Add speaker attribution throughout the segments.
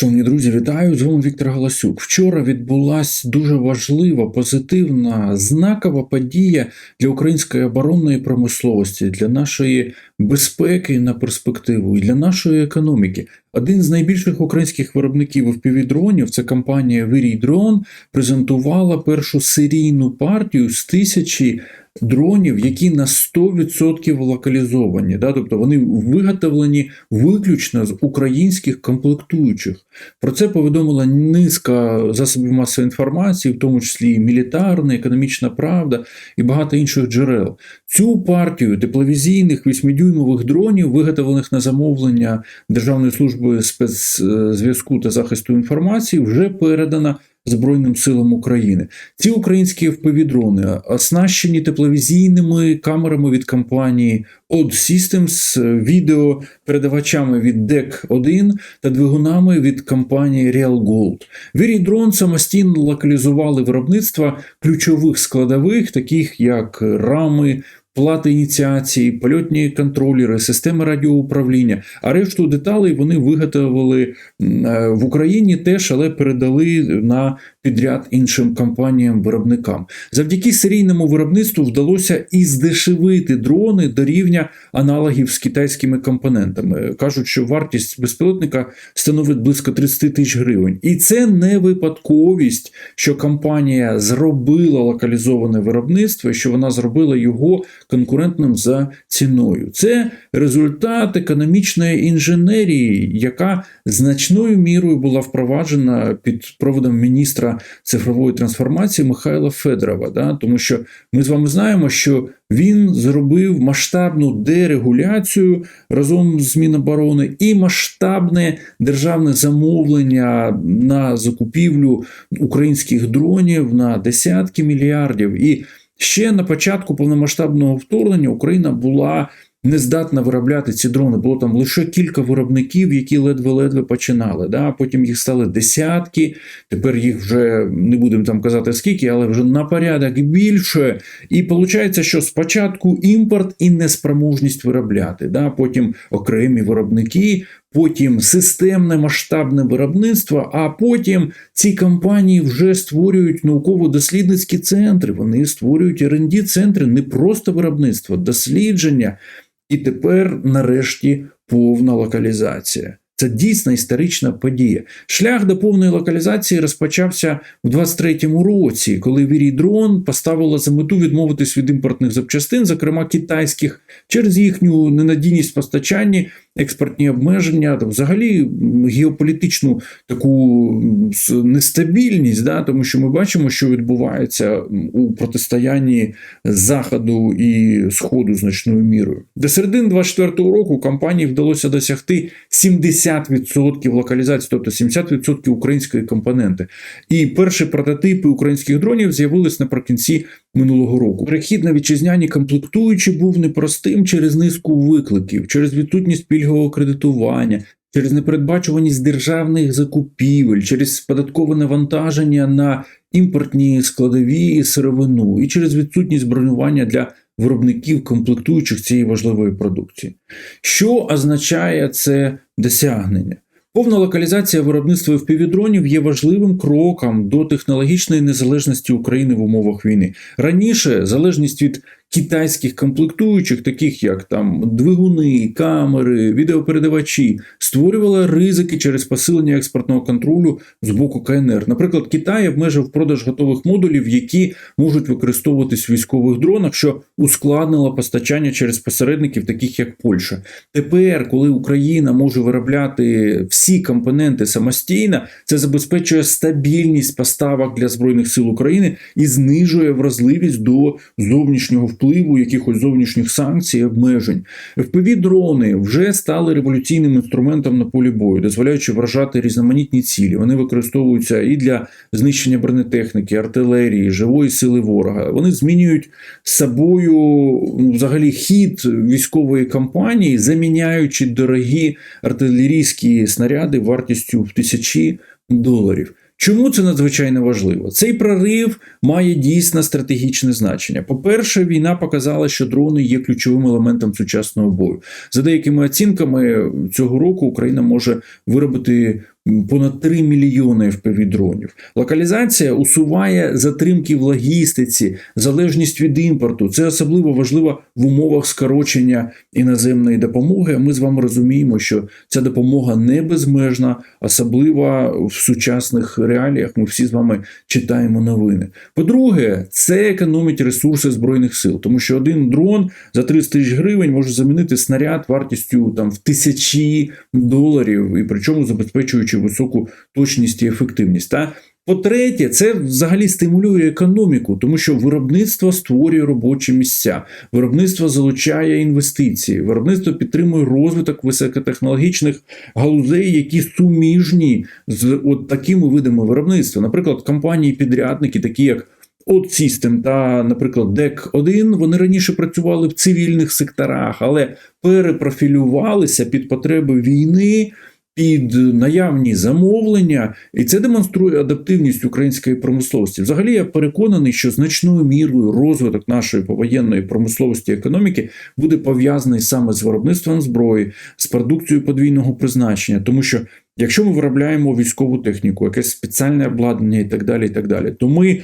Speaker 1: Шановні друзі, вітаю! З вами Віктор Галасюк. Вчора відбулася дуже важлива, позитивна, знакова подія для української оборонної промисловості, для нашої безпеки на перспективу і для нашої економіки. Один з найбільших українських виробників FPV-дронів, це компанія Вирій Дрон, презентувала першу серійну партію з тисячі дронів, які на 100% локалізовані. Да? Тобто вони виготовлені виключно з українських комплектуючих. Про це повідомила низка засобів масової інформації, в тому числі і мілітарна, економічна правда і багато інших джерел. Цю партію тепловізійних 8-дюймових дронів, виготовлених на замовлення Державної служби спецзв'язку та захисту інформації, вже передана. Збройним силам України ці українські FPV-дрони оснащені тепловізійними камерами від компанії Odd Systems, відеопередавачами від DEC 1 та двигунами від компанії Real Gold. Вірій дрон самостійно локалізували виробництва ключових складових, таких як рами, плати ініціації, польотні контролери, системи радіоуправління. А решту деталей вони виготовили е, в Україні теж, але передали на підряд іншим компаніям-виробникам. Завдяки серійному виробництву вдалося і здешевити дрони до рівня аналогів з китайськими компонентами. Кажуть, що вартість безпілотника становить близько 30 тисяч гривень. І це не випадковість, що компанія зробила локалізоване виробництво, що вона зробила його конкурентним за ціною. Це результат економічної інженерії, яка значною мірою була впроваджена під проводом міністра цифрової трансформації Михайла Федорова. Да? Тому що ми з вами знаємо, що він зробив масштабну дерегуляцію разом з Міноборони і масштабне державне замовлення на закупівлю українських дронів на десятки мільярдів. І Ще на початку повномасштабного вторгнення Україна була не здатна виробляти ці дрони. Було там лише кілька виробників, які ледве-ледве починали. Да? Потім їх стали десятки. Тепер їх вже не будемо там казати скільки, але вже на порядок більше. І виходить, що спочатку імпорт і неспроможність виробляти. Да? Потім окремі виробники. Потім системне масштабне виробництво, а потім ці компанії вже створюють науково-дослідницькі центри. Вони створюють rd центри не просто виробництво, дослідження. І тепер, нарешті, повна локалізація. Це дійсно історична подія. Шлях до повної локалізації розпочався в 23-му році, коли Вірій Дрон поставила за мету відмовитись від імпортних запчастин, зокрема китайських, через їхню ненадійність постачання експортні обмеження, та взагалі геополітичну таку нестабільність, да, тому що ми бачимо, що відбувається у протистоянні Заходу і Сходу значною мірою. До середини 24-го року компанії вдалося досягти 70% локалізації, тобто 70% української компоненти. І перші прототипи українських дронів з'явились наприкінці минулого року. Перехід на вітчизняні комплектуючі був непростим через низку викликів, через відсутність пільгового кредитування. Через непередбачуваність державних закупівель, через податкове навантаження на імпортні складові сировину і через відсутність бронювання для виробників комплектуючих цієї важливої продукції. Що означає це досягнення? Повна локалізація виробництва впівдронів є важливим кроком до технологічної незалежності України в умовах війни. Раніше залежність від китайських комплектуючих, таких як там двигуни, камери, відеопередавачі, створювала ризики через посилення експортного контролю з боку КНР. Наприклад, Китай обмежив продаж готових модулів, які можуть використовуватись в військових дронах, що ускладнило постачання через посередників, таких як Польща. Тепер, коли Україна може виробляти всі компоненти самостійно, це забезпечує стабільність поставок для збройних сил України і знижує вразливість до зовнішнього впливу якихось зовнішніх санкцій, обмежень. fpv дрони вже стали революційним інструментом на полі бою, дозволяючи вражати різноманітні цілі. Вони використовуються і для знищення бронетехніки, артилерії, живої сили ворога. Вони змінюють собою ну, взагалі хід військової кампанії, заміняючи дорогі артилерійські снаряди вартістю в тисячі доларів. Чому це надзвичайно важливо? Цей прорив має дійсно стратегічне значення. По-перше, війна показала, що дрони є ключовим елементом сучасного бою. За деякими оцінками цього року Україна може виробити понад 3 мільйони FPV-дронів. Локалізація усуває затримки в логістиці, залежність від імпорту. Це особливо важливо в умовах скорочення іноземної допомоги. Ми з вами розуміємо, що ця допомога не безмежна, особливо в сучасних реаліях. Ми всі з вами читаємо новини. По-друге, це економить ресурси збройних сил, тому що один дрон за 300 тисяч гривень може замінити снаряд вартістю там в тисячі доларів, і причому забезпечуючи високу точність і ефективність. Та по-третє, це взагалі стимулює економіку, тому що виробництво створює робочі місця, виробництво залучає інвестиції, виробництво підтримує розвиток високотехнологічних галузей, які суміжні з от такими видами виробництва. Наприклад, компанії-підрядники, такі як От System та, наприклад, DEC 1 вони раніше працювали в цивільних секторах, але перепрофілювалися під потреби війни. Під наявні замовлення, і це демонструє адаптивність української промисловості. Взагалі, я переконаний, що значною мірою розвиток нашої повоєнної промисловості і економіки буде пов'язаний саме з виробництвом зброї, з продукцією подвійного призначення, тому що якщо ми виробляємо військову техніку, якесь спеціальне обладнання і так далі, і так далі, то ми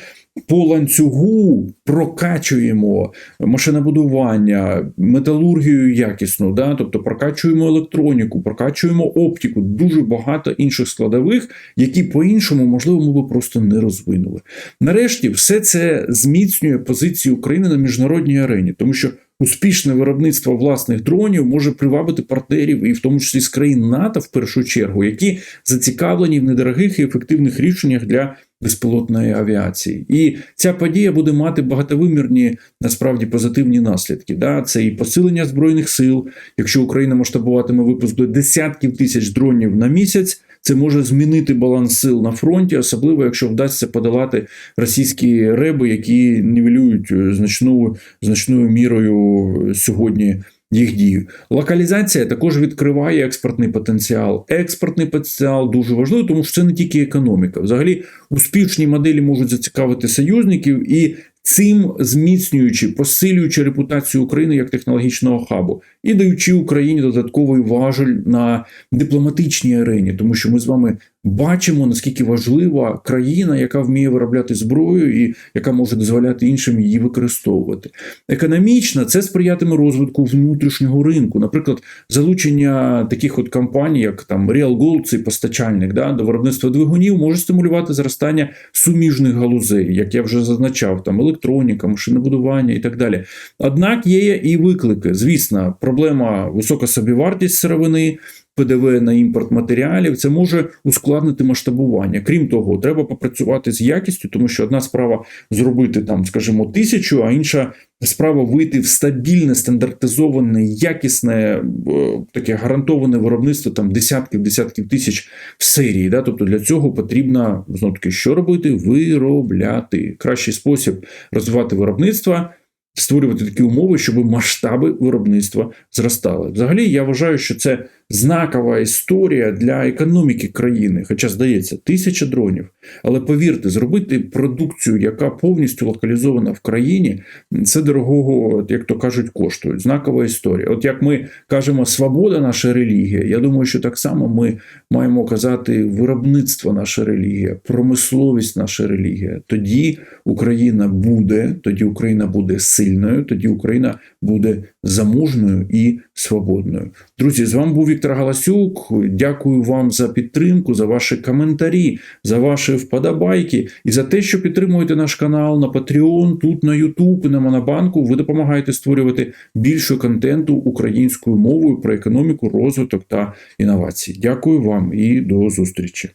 Speaker 1: по ланцюгу прокачуємо машинобудування, металургію якісну, да? тобто прокачуємо електроніку, прокачуємо оптику, дуже багато інших складових, які по-іншому, можливо, ми би просто не розвинули. Нарешті, все це зміцнює позиції України на міжнародній арені, тому що. Успішне виробництво власних дронів може привабити партнерів, і в тому числі з країн НАТО в першу чергу, які зацікавлені в недорогих і ефективних рішеннях для безпілотної авіації. І ця подія буде мати багатовимірні насправді позитивні наслідки. Да? Це і посилення збройних сил. Якщо Україна масштабуватиме випуск до десятків тисяч дронів на місяць. Це може змінити баланс сил на фронті, особливо якщо вдасться подолати російські реби, які нівелюють значною значною мірою сьогодні їх дію. Локалізація також відкриває експортний потенціал. Експортний потенціал дуже важливий, тому що це не тільки економіка. Взагалі, успішні моделі можуть зацікавити союзників і. Цим зміцнюючи, посилюючи репутацію України як технологічного хабу і даючи Україні додатковий важель на дипломатичній арені, тому що ми з вами бачимо наскільки важлива країна, яка вміє виробляти зброю і яка може дозволяти іншим її використовувати. Економічно це сприятиме розвитку внутрішнього ринку, наприклад, залучення таких от компаній, як там Real Gold, цей постачальник да, до виробництва двигунів, може стимулювати зростання суміжних галузей, як я вже зазначав, там електроніка, машинобудування і так далі. Однак є і виклики. Звісно, проблема висока собівартість сировини. ПДВ на імпорт матеріалів, це може ускладнити масштабування. Крім того, треба попрацювати з якістю, тому що одна справа зробити там, скажімо, тисячу, а інша справа вийти в стабільне, стандартизоване, якісне, е, таке гарантоване виробництво там десятків, десятків тисяч в серії. Да? Тобто для цього потрібно знову таки що робити? Виробляти кращий спосіб розвивати виробництво створювати такі умови, щоб масштаби виробництва зростали. Взагалі, я вважаю, що це знакова історія для економіки країни, хоча здається, тисяча дронів. Але повірте, зробити продукцію, яка повністю локалізована в країні, це дорогого, як то кажуть, коштує. Знакова історія. От як ми кажемо, свобода наша релігія. Я думаю, що так само ми маємо казати виробництво наша релігія, промисловість наша релігія. Тоді Україна буде, тоді Україна буде сильною, тоді Україна буде заможною і свободною. Друзі, з вами був Віктор Галасюк. Дякую вам за підтримку, за ваші коментарі, за ваші вподобайки і за те, що підтримуєте наш канал на Patreon, тут на YouTube на Монобанку. Ви допомагаєте створювати більше контенту українською мовою про економіку, розвиток та інновації. Дякую вам і до зустрічі.